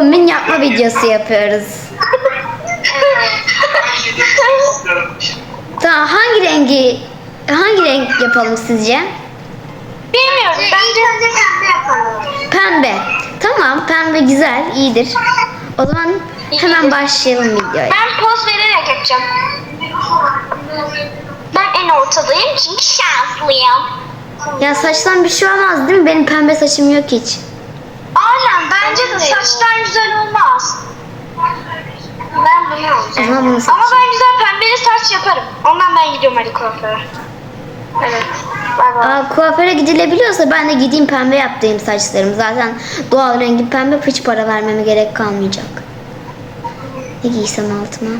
kombin yapma videosu yapıyoruz. Tamam hangi rengi hangi renk yapalım sizce? Bilmiyorum. Bence önce pembe yapalım. Pembe. Tamam pembe güzel iyidir. O zaman hemen başlayalım videoya. Ben poz vererek yapacağım. Ben en ortadayım çünkü şanslıyım. Ya saçtan bir şey olmaz değil mi? Benim pembe saçım yok hiç. Aynen bence de saçtan güzel olmaz. Ben bunu alacağım. zaman bunu Ama ben güzel pembeli saç yaparım. Ondan ben gidiyorum hadi kuaföre. Evet. Bay bay. Aa, kuaföre gidilebiliyorsa ben de gideyim pembe yaptığım saçlarım. Zaten doğal rengi pembe hiç para vermeme gerek kalmayacak. Ne giysem altıma?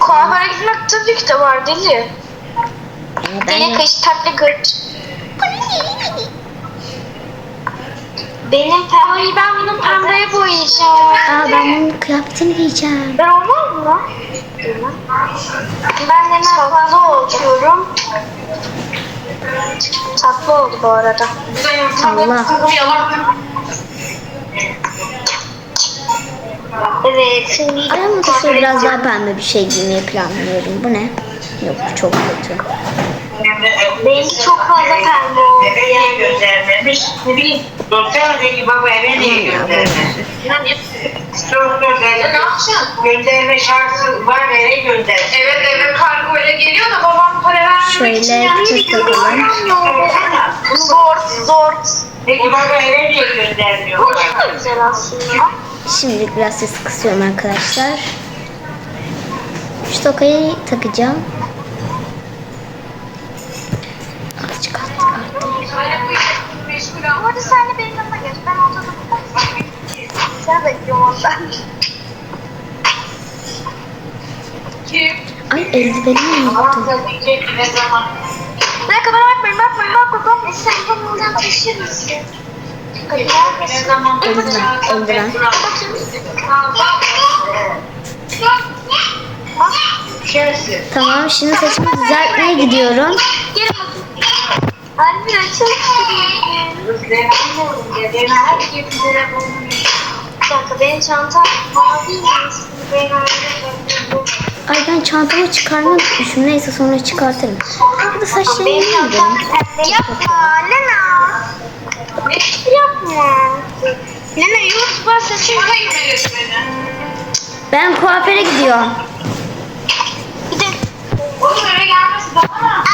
Kuaföre gitmek tabii ki de var deli. Ben Deli de- kış tatlı gırt. Benim pembeyi ben bunu pembeye boyayacağım. Aa, ben bunun kıyafetini giyeceğim. Ben olmaz mı? Ben de tatlı oluyorum. Tatlı oldu bu arada. Allah. Evet. Şimdi şöyle biraz daha pembe bir şey giymeyi planlıyorum. Bu ne? Yok çok kötü. Benimki çok fazla pembe oldu yani. göndermemiş? Ne bileyim. Sosyal peki baba eve niye göndermemiş? Çok göndermemiş. Ne yapacaksın? Gönderme şartı var eve gönder. Evet eve kargo ile geliyor da babam para vermemek için Şöyle yani tut bakalım. Zor, zor. Peki baba eve niye göndermiyor? Bu da güzel aslında. Şimdilik biraz ses kısıyorum arkadaşlar. Şu tokayı takacağım. Arttır. Bu arada sen de benim yanıma geç. Ben ortada Sen bekliyorum ondan. Kim? Ay eldivenimi unuttum. Ne zaman? Bir dakika bana bakmayın, bakmayın, bakmayın. bakmayın. Sen bana oradan taşır mısın? Hadi Ne zaman? Eldiven, eldiven. Tamam şimdi saçımı düzeltmeye gidiyorum. Gelin bakayım. Ya, çok güzel. Bir dakika benim çantam mavi mi? Ben Ay ben çantamı çıkarmayı unutmuşum. Neyse sonra çıkartırım. Burada gidelim? pembe. Yapma Lena. Yapma. Lena YouTube'a saçını öğretmeni. Ben kuaföre gidiyorum. Bir de Onun eve gelmesi daha.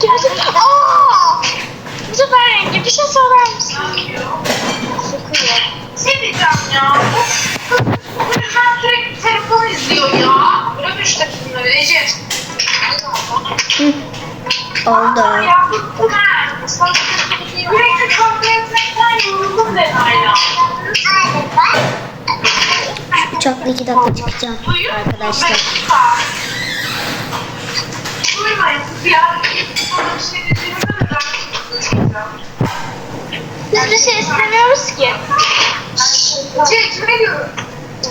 Gerçekten. Aa! Bu sefer rengi bir şey söyler misin? Sıkıyor. Şey diyeceğim ya. Bu yüzden sürekli telefon izliyor ya. Bırak işte bunları Ece. Oldu. Ya bıktım ha. Sürekli kavga etmekten yoruldum ben hala. Uçakla iki dakika çıkacağım arkadaşlar. Duymayın siz ya. Bir şey dediğimde de Biz bir şey istemiyoruz ki. Şey kime diyorum?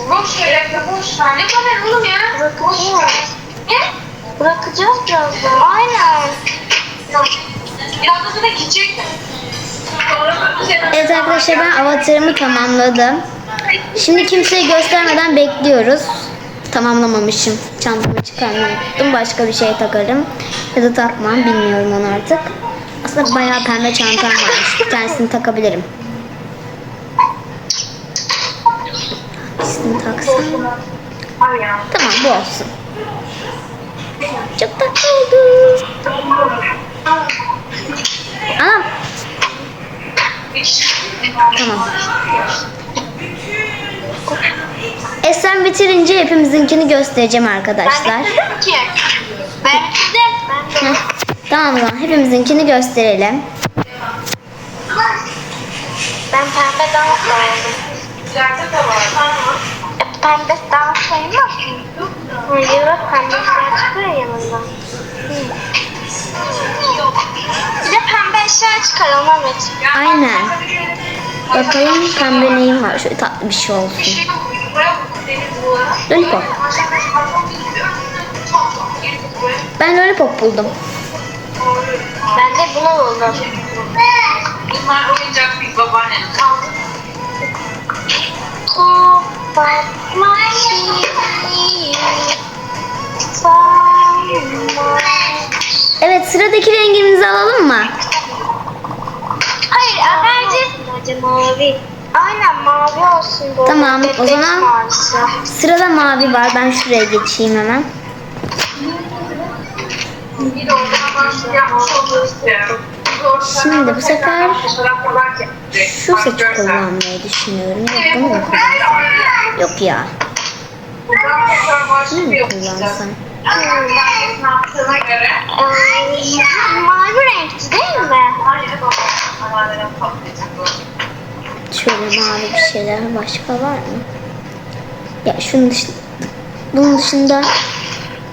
Boş ver Efe boş ver. Ne kadar oğlum ya? Bırakacağız. Ne? Bırakacağız birazdan. Aynen. Birazdan da gidecek. Şey Evet arkadaşlar ben avatarımı tamamladım. Şimdi kimseye göstermeden bekliyoruz. Tamamlamamışım. Çantamı çıkarmayı unuttum. Başka bir şey takarım. Ya da takmam. Bilmiyorum onu artık. Aslında bayağı pembe çantam varmış. Bir tanesini takabilirim. Hangisini taksam? Tamam bu olsun. Çok tatlı oldu. Anam. Tamam. E sen bitirince hepimizinkini göstereceğim arkadaşlar. Ben bitirdim ki. Ben bitirdim. Tamam zaman hepimizinkini gösterelim. Ben pembe var. Tamam. E, pembe dans sayılmaz mı? Hayır bak pembe eşya çıkıyor ya yanından. Bir de pembe eşya evet. Aynen. Bakalım pembe neyim var. Şöyle tatlı bir şey olsun. Lollipop. Ben lollipop buldum. Ben de bunu buldum. Bunlar oyuncak bir sanma. Evet sıradaki rengimizi alalım mı? Hayır bence mavi. Aynen mavi olsun böyle. Tamam, o zaman- mavisi. Sırada mavi var. Ben şuraya geçeyim hemen. Şimdi bu sefer. Şu görsel. kullanmayı düşünüyorum. Yok bunu mu kullansam? Yok ya. Bunu mu kullansam? Ay, mavi renkti değil mi? Hayır baba. Babaannenin patlayacak bu. Şöyle mavi bir şeyler başka var mı? Ya şunun dışında bunun dışında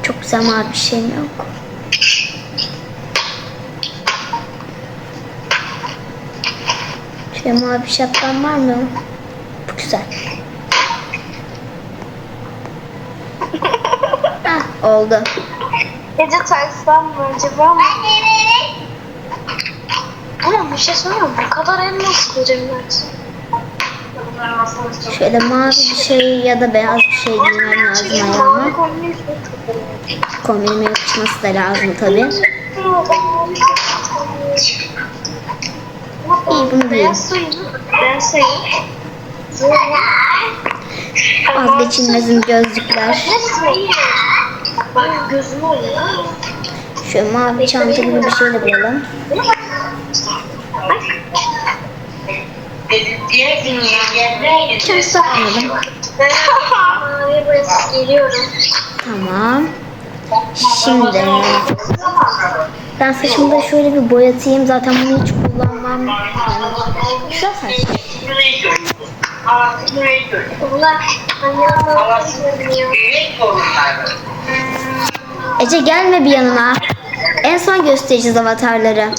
çok güzel mavi bir şeyim yok. Şöyle mavi bir şapkan var mı? Bu güzel. Hah, oldu. Gece taksam mı acaba? Ama bir şey söyleyeyim mi? Bu kadar elmas verilmez. Şöyle mavi bir şey ya da beyaz bir şey giymem lazım ayağıma. Kombinime yakışması da lazım tabii. İyi bunu suyu. Vazgeçilmezim gözlükler. Bak gözüm oluyor. Şöyle mavi çanta bir şey de bulalım. Dedim diye ki yengeyle Çok sakmadım. Mavi geliyorum. Tamam. Şimdi ben saçımı da şöyle bir boyatayım. Zaten bunu hiç kullanmam. Yani güzel saç. Ece gelme bir yanıma. En son göstereceğiz avatarları.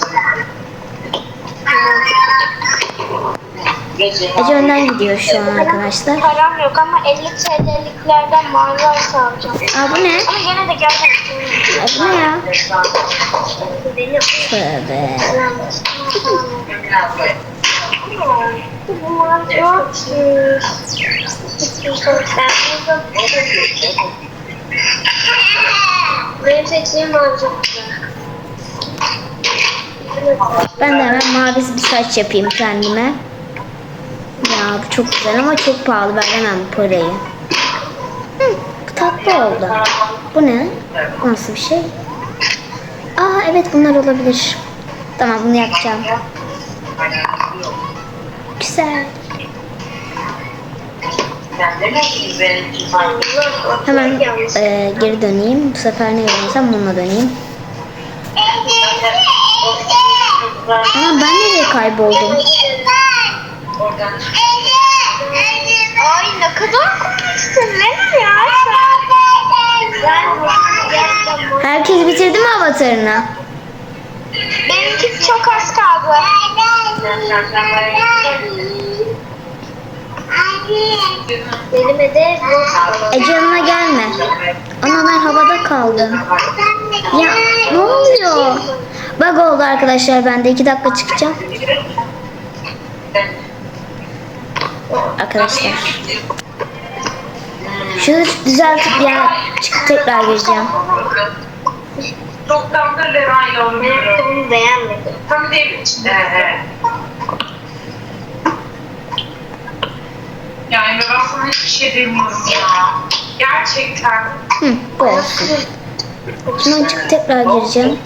Ece önden gidiyor şu an arkadaşlar. Param yok ama 50 TL'liklerden mavi varsa alacağım. Aa bu ne? Ama yine de gelmek Aa, bu ne ya? Tövbe. Benim seçtiğim güzel. Ben de hemen mavi bir saç yapayım kendime. Ya bu çok güzel ama çok pahalı. Veremem bu parayı. Hı, tatlı oldu. Bu ne? Nasıl bir şey? Aa evet bunlar olabilir. Tamam bunu yapacağım. Güzel. Hemen e, geri döneyim. Bu sefer ne görüyorsam bununla döneyim. Ama ben nereye kayboldum? Oradan Ay ne kadar komiksin ne ya? Herkes bitirdi mi avatarını? Benimki çok az kaldı. Benim de Ece yanına gelme. Ama ben havada kaldım. Ya ne oluyor? Bug oldu arkadaşlar. Ben de iki dakika çıkacağım. Arkadaşlar. Şunu düzeltip ya çıkıp tekrar gireceğim. Çoktandır Levan yolluyor. Benim beğenmedim. Tam değil içinde. Evet. Yani ben sana hiçbir şey demiyorum ya. Gerçekten. Hı, bu olsun. Şundan çıkıp tekrar gireceğim.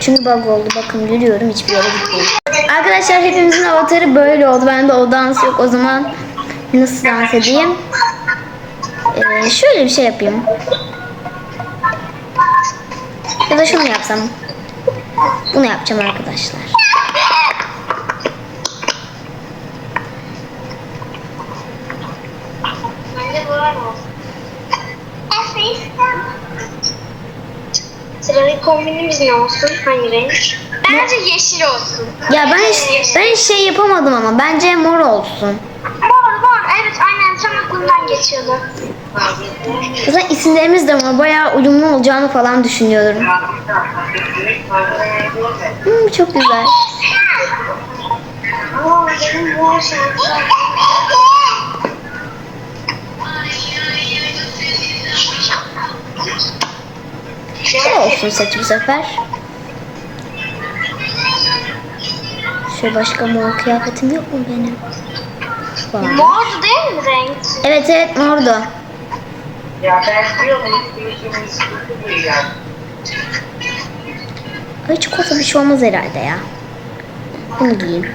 Çünkü bug oldu. Bakın yürüyorum hiçbir yere gitmiyorum. Arkadaşlar hepimizin avatarı böyle oldu. Bende o dans yok. O zaman nasıl dans edeyim? Ee, şöyle bir şey yapayım. Ya da şunu yapsam. Bunu yapacağım arkadaşlar. Sıradaki kombinimiz ne olsun? Hangi renk? Bence yeşil olsun. Ya ben ben şey yapamadım ama bence mor olsun. Mor mor evet aynen tam aklımdan geçiyordu. Zaten isimlerimiz de ama bayağı uyumlu olacağını falan düşünüyorum. Hmm, çok güzel. Ne olsun saçı bu sefer? Şöyle başka mor kıyafetim yok mu benim? Var. Mordu değil mi renk? Evet evet mordu. Ya ben diyorum. Ay çikolata bir şey olmaz herhalde ya. Bunu giyeyim.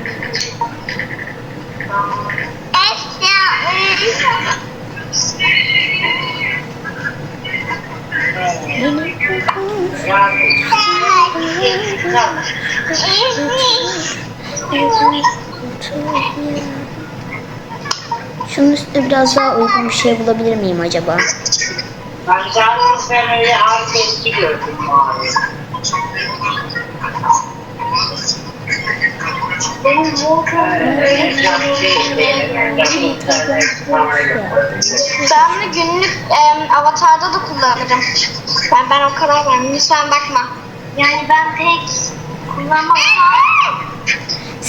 Şunun üstüne biraz daha uygun bir şey bulabilir miyim acaba? Ben sen öyle ağır eski gördüm. Benim Ben de günlük em, avatarda da kullanırım. Ben ben o kadar ben lütfen bakma. Yani ben pek kullanmam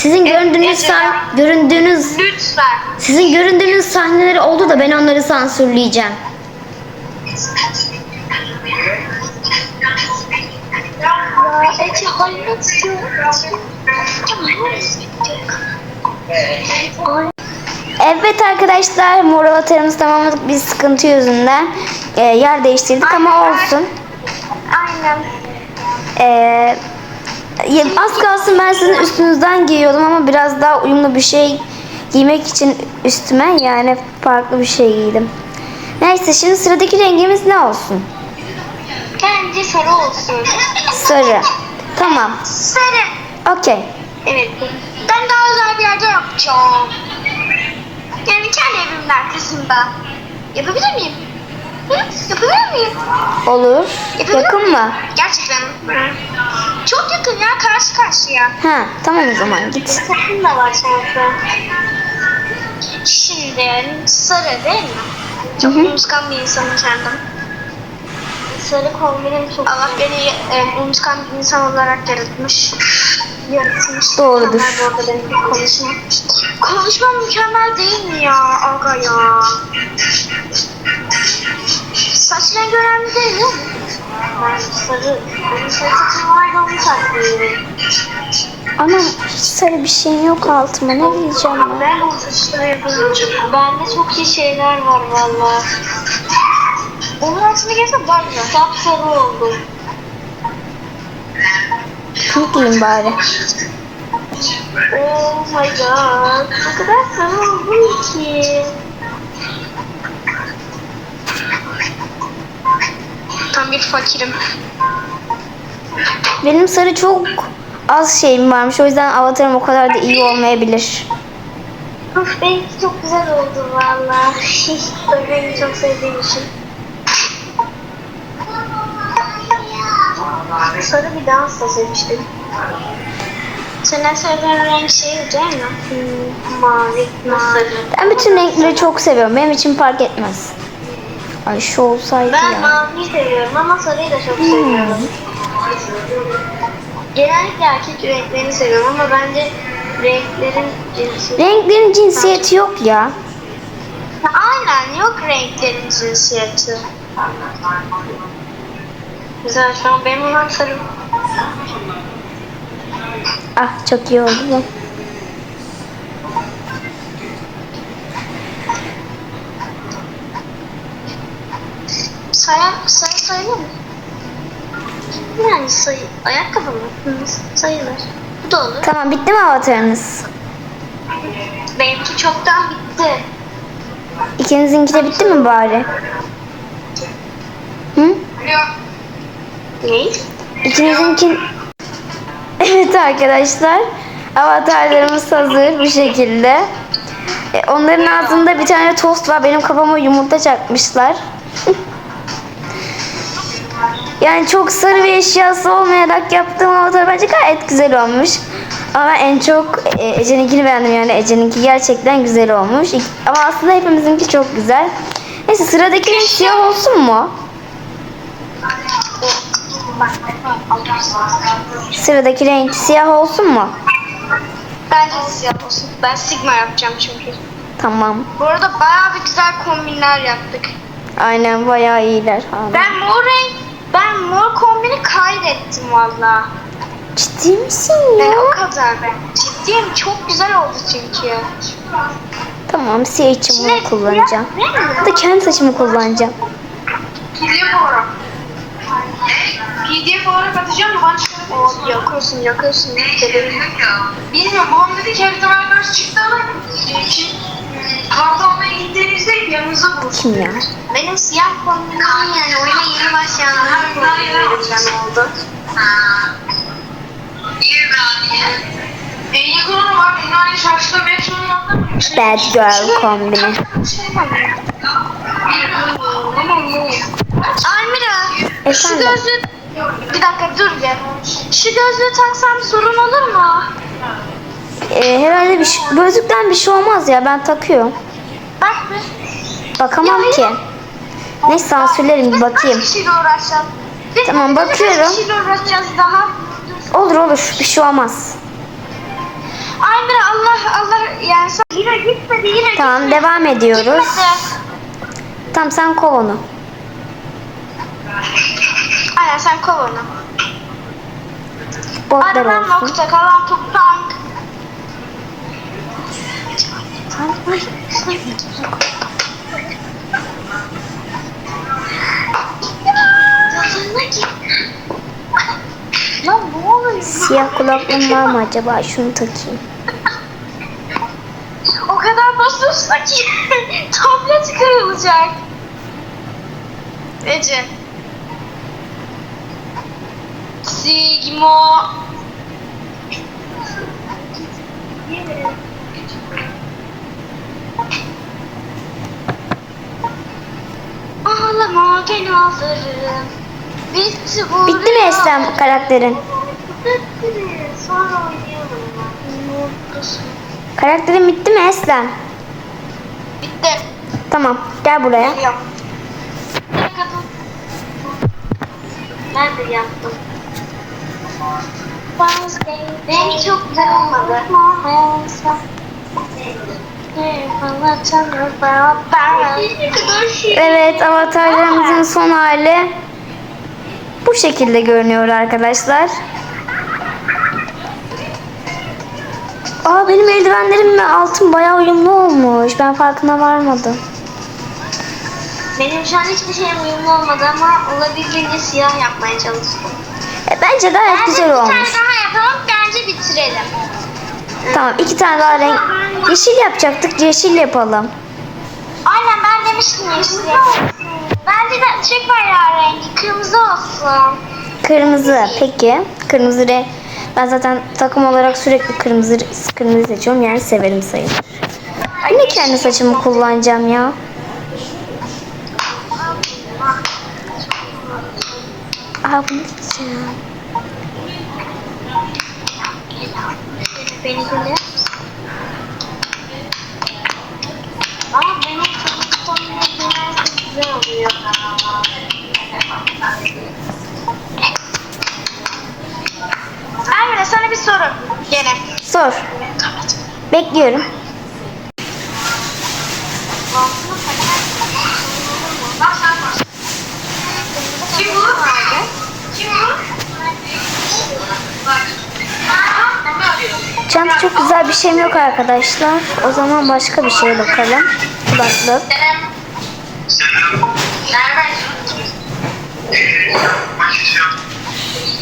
Sizin göründüğünüz sah göründüğünüz lütfen. sizin göründüğünüz sahneleri oldu da ben onları sansürleyeceğim. Ece Evet arkadaşlar mor avatarımızı tamamladık bir sıkıntı yüzünden. Ee, yer değiştirdik ama olsun. Aynen. Ee, az kalsın ben sizin üstünüzden giyiyordum ama biraz daha uyumlu bir şey giymek için üstüme yani farklı bir şey giydim. Neyse şimdi sıradaki rengimiz ne olsun? Bence sarı olsun. Sarı. Tamam. Sarı. Okey. Evet. Ben daha özel bir yerde yapacağım. Yani kendi evimin arkasında. Yapabilir miyim? Hı? Yapabilir miyim? Olur. Yapabilir Yakın miyim? mı? Gerçekten. Çok yakın ya karşı karşıya. Ha tamam o zaman git. Sakın da var sanki. Şimdi sarı değil mi? Çok Hı hı. unutkan bir insanım kendim. Sarı kombinim çok Allah beni e, unutkan bir insan olarak yaratmış. Yaratmış. Doğrudur. Bu arada benim konuşmam. Konuşmam mükemmel değil mi ya aga ya? Saç rengi önemli değil mi? Ben sarı, benim sarı saçım vardı onu saklıyorum. Ama hiç sarı bir şey yok altıma ne diyeceğim ben? Ben o saçları yapıyorum. Bende çok iyi şeyler var valla. Onun altına gelsem daha güzel. Sapsarı oldu. Pink giyeyim bari. Oh my god. O kadar sarı oldum ki. Tam bir fakirim. Benim sarı çok az şeyim varmış o yüzden avatarım o kadar da iyi olmayabilir. Of benimki çok güzel oldu valla. Beni çok sevdiğim için. Sarı bir dans da sevmiştim. Senin sevdiğin renk şey değil mi? Hmm, mavi, mavi. Ben bütün renkleri çok seviyorum. Benim için fark etmez. Ay şu olsaydı Ben ya. maviyi seviyorum ama sarıyı da çok seviyorum. Genellikle erkek renklerini seviyorum ama bence renklerin cinsi... Renklerin cinsiyeti yok ya. Aynen yok renklerin cinsiyeti. Güzel şu an benim olan sarı. Ah çok iyi oldu sayılır mı? Yani sayı, ayakkabı mı? Hı, sayılır. Bu da olur. Tamam bitti mi avatarınız? Benimki çoktan bitti. İkinizinki de bitti mi bari? Hı? Ne? İkinizinki... Evet arkadaşlar. Avatarlarımız hazır bu şekilde. E, Onların ağzında bir tane tost var. Benim kafama yumurta çakmışlar. Yani çok sarı bir eşyası olmayarak yaptığım avatar bence gayet güzel olmuş. Ama en çok e, Ece'ninkini beğendim yani Ece'ninki gerçekten güzel olmuş. Ama aslında hepimizinki çok güzel. Neyse sıradaki renk siyah olsun mu? Sıradaki renk siyah olsun mu? Bence siyah olsun. Ben sigma yapacağım çünkü. Tamam. Bu arada bayağı bir güzel kombinler yaptık. Aynen bayağı iyiler. Hala. Ben mor renk, ben mor kombini kaydettim valla. Ciddi misin Ben ya? o kadar ben. Ciddiyim çok güzel oldu çünkü. Tamam siyah için bunu kullanacağım. Ya da kendi saçımı kullanacağım. PDF olarak. PDF olarak atacağım da ben çıkarıp yakıyorsun yakıyorsun. Bilmiyorum babam dedi ki harita vermez çıktı ama e, ki kartalmaya gittiğinizde yanınıza bulursun. Kim ya? Benim siyah kombinim yani oyuna yeni başlayanlar kombinlerimden oldu. En yakın olan var. Ünlü çarşıda metronun altında mı? Bad girl kombini. Almira şu Efendim? gözlüğü bir dakika dur bir. Şu gözlüğü taksam sorun olur mu? Ee, herhalde bir şey, gözlükten bir şey olmaz ya ben takıyorum. Bak bir. Bakamam Ya, ki. Neyse sansürlerim bir bakayım. Biz Tamam, bakıyorum. kişiyle uğraşacağız daha? Olur olur bir şey olmaz. Almira Allah Allah yani yine gitmedi yine Tamam gitmedi. devam ediyoruz. Gitmedi. Tamam sen kov onu. Aynen sen kov onu. Botlar Aranan olsun. nokta kalan toprak. Lan ne oluyor? Siyah kulaklığım var mı acaba? Şunu takayım. O kadar basıyorsun ki tablet kırılacak. Ece. Sigmo. Ağlama gene ağlarım. Bitti mi Eslem karakterin? Bitti. Sonra oynayalım. Karakterin bitti mi Eslem? Bitti. Tamam gel buraya. Geliyorum. Dur. Nerede yaptım? Rengi çok güzel olmadı. Evet avatarlarımızın son hali bu şekilde görünüyor arkadaşlar. Aa benim eldivenlerimle altın bayağı uyumlu olmuş. Ben farkına varmadım. Benim şu an hiçbir şeyim uyumlu olmadı ama olabildiğince siyah yapmaya çalıştım. E, bence gayet Bence güzel bir olmuş. tane daha yapalım bence bitirelim. Tamam iki tane daha renk. Yeşil yapacaktık. Yeşil yapalım. Aynen ben demiştim yeşil. Bence de Türk bayrağı rengi kırmızı olsun. Kırmızı. Peki. Kırmızı renk. Ben zaten takım olarak sürekli kırmızı kırmızı seçiyorum. Yani severim sayılır. Yine kendi saçımı kullanacağım ya. Aa bunu gideceğim. Beni dinle. Ama benim kırmızı tonuna girerse güzel oluyor. Emre sana bir soru. Gene. Sor. Bekliyorum. Bak sen bak. Kim bu? Kim bu? Bak. Aha, ne arıyorsun? Çanta çok güzel bir şeyim yok arkadaşlar. O zaman başka bir şeye bakalım. Kulaklık.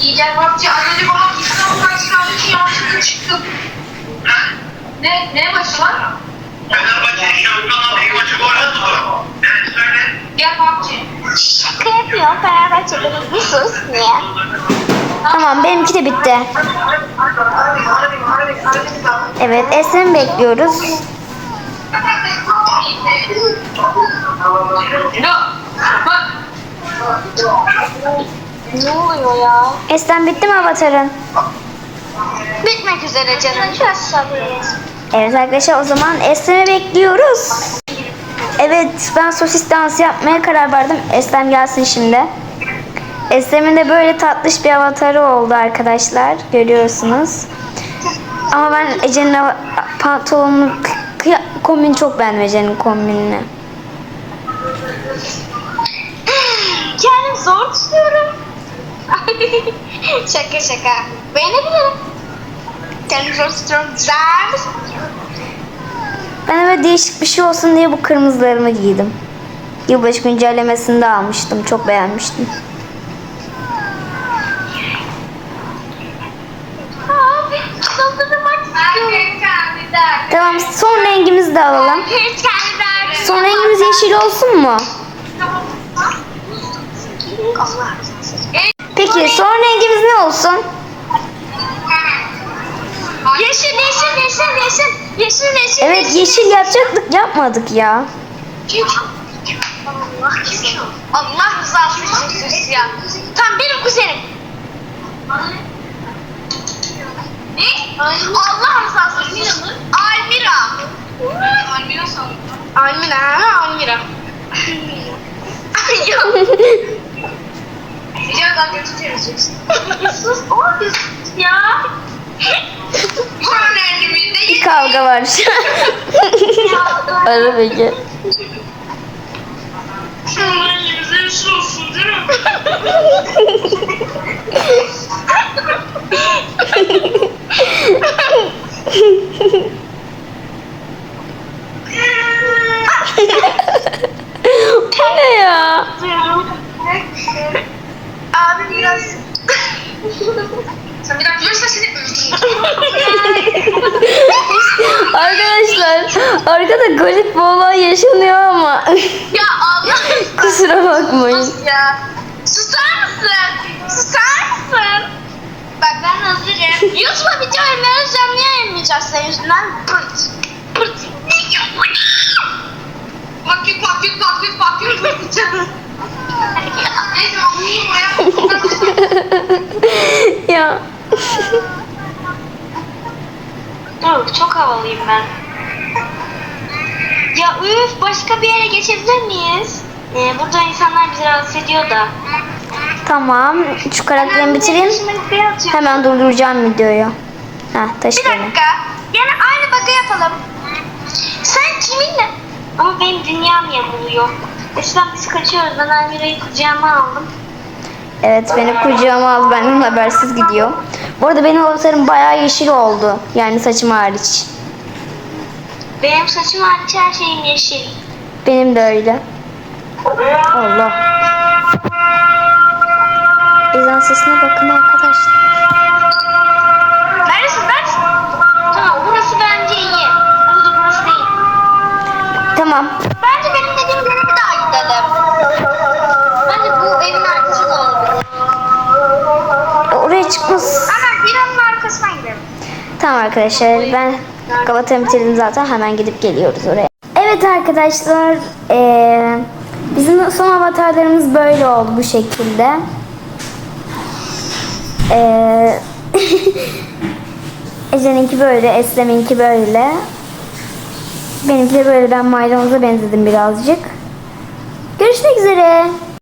Yiyeceğim bakçı. Önce babam yanlışlıkla çıktım. Ne? Ne maçı var? Fenerbahçe'nin şampiyonluğu ilk maçı gol attılar. Evet söyle. Gel bakçı. Şaka yapıyor. Fenerbahçe'de bir sus. Niye? Tamam benimki de bitti. Evet Esen'i bekliyoruz. Ne oluyor ya? Esen bitti mi avatarın? Bitmek üzere canım. Biraz. Evet arkadaşlar o zaman Esen'i bekliyoruz. Evet ben sosis dansı yapmaya karar verdim. Eslem gelsin şimdi. Eslem'in de böyle tatlış bir avatarı oldu arkadaşlar. Görüyorsunuz. Ama ben Ece'nin pantolonunu kombini çok beğendim Ece'nin kombinini. Kendimi zor tutuyorum. şaka şaka. Beğenebilirim. Kendimi zor tutuyorum. Güzel. Ben böyle değişik bir şey olsun diye bu kırmızılarımı giydim. Yılbaşı güncellemesinde almıştım. Çok beğenmiştim. Tamam son rengimizi de alalım. Son rengimiz yeşil olsun mu? Peki son rengimiz ne olsun? Yeşil, yeşil, yeşil, yeşil. Yeşil, yeşil, Evet yeşil yapacaktık yapmadık ya. Allah? Allah rızası için sus ya. Tam benim kuzenim. Ne? Allah rızası için. Almira. Almira sandım. Almira, Almira. Ya, Sıcaktan kötü temizliyorsun. sus, o bir sus ya. Son rengiminde Bir kavga var şu an. Ara peki. son rengimizde yeşil olsun değil mi? Bu ne ya? Abi biraz Sen bir dakika görürsen seni Arkadaşlar arkada garip bir olay yaşanıyor ama ya Allah kusura bakmayın. ya. Susar mısın? Susar mısın? Bak ben hazırım. YouTube'a video yayınlayacağım. Niye yayınlayacağız senin yüzünden? Pırt. Pırt. Bak yük bak yük bak yük bak yük. Neyse ben bunu buraya ya Dur çok havalıyım ben. Ya üf başka bir yere geçebilir miyiz? Ee, burada insanlar bizi rahatsız ediyor da. tamam şu karakterimi bitireyim. Hemen durduracağım videoyu. Heh taş Bir beni. dakika. Yine aynı bug'ı yapalım. Sen kiminle? Ama benim dünyam yamuluyor. Eskiden biz kaçıyoruz. Ben Almira'yı kucağıma aldım. Evet beni kucağıma aldı benden habersiz gidiyor. Bu arada benim avatarım bayağı yeşil oldu. Yani saçım hariç. Benim saçım hariç her şeyim yeşil. Benim de öyle. Allah. Ezan sesine bakın arkadaşlar. Neredesin neredesin? Tamam burası bence iyi. Burada burası değil. Tamam. Bence benim dediğim yere bir daha gidelim. Bence bu evin arkasında olabilir. Oraya çıkmaz. Hemen biranın arkasına gidelim. Tamam arkadaşlar ben Galata'yı bitirdim zaten hemen gidip geliyoruz oraya. Evet arkadaşlar eee, bizim son avatarlarımız böyle oldu bu şekilde. Eee Ece'ninki böyle, Eslem'inki böyle. Benimki de böyle ben maydanoza benzedim birazcık. Görüşmek üzere.